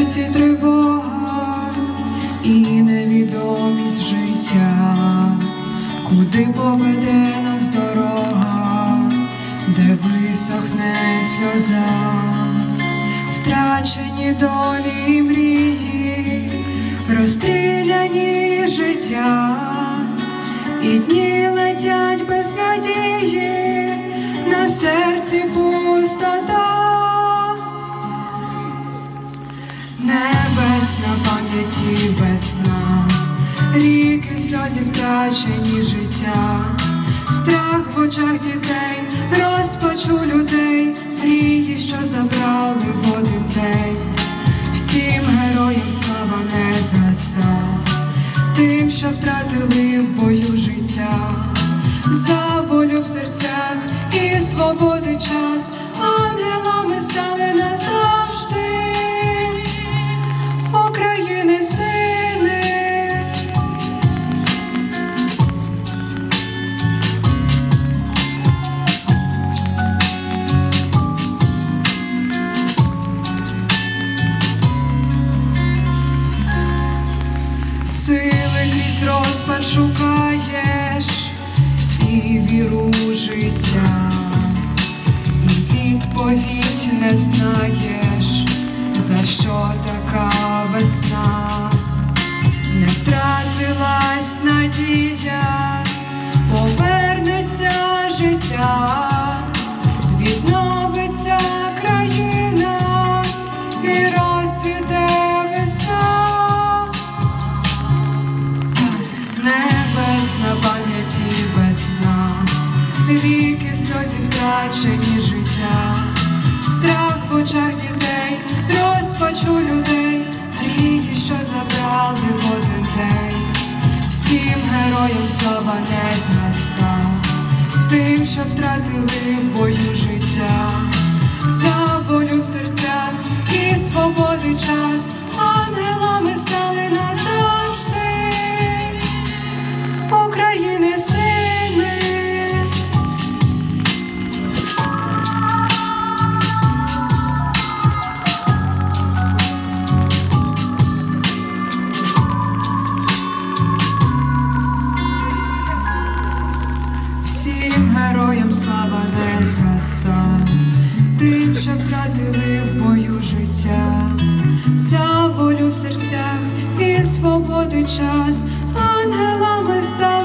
серці тривога і невідомість життя, куди поведе нас дорога, де висохне сльоза, втрачені долі і мрії, розстріляні життя, і дні летять без надії, на серці пустота. Пам'яті весна, ріки сльозів втрачені життя, страх в очах дітей, розпачу людей, мрії, що забрали в день, всім героям слава не згаса, тим, що втратили в бою життя, за волю в серцях і свободи час, ангелами стали назавжди. Крізь шукаєш і віру життя, і відповідь не знаєш, за що така весна, не втратилась надія, ріки сльозів втрачені життя, страх в очах дітей, розпачу людей, мрії, що забрали в один день, всім героям слава не згаса, тим, що втратили в бою життя, за волю в серцях і свободи час, ангелами стали назавжди. України в серцях і свободи час ангелами став.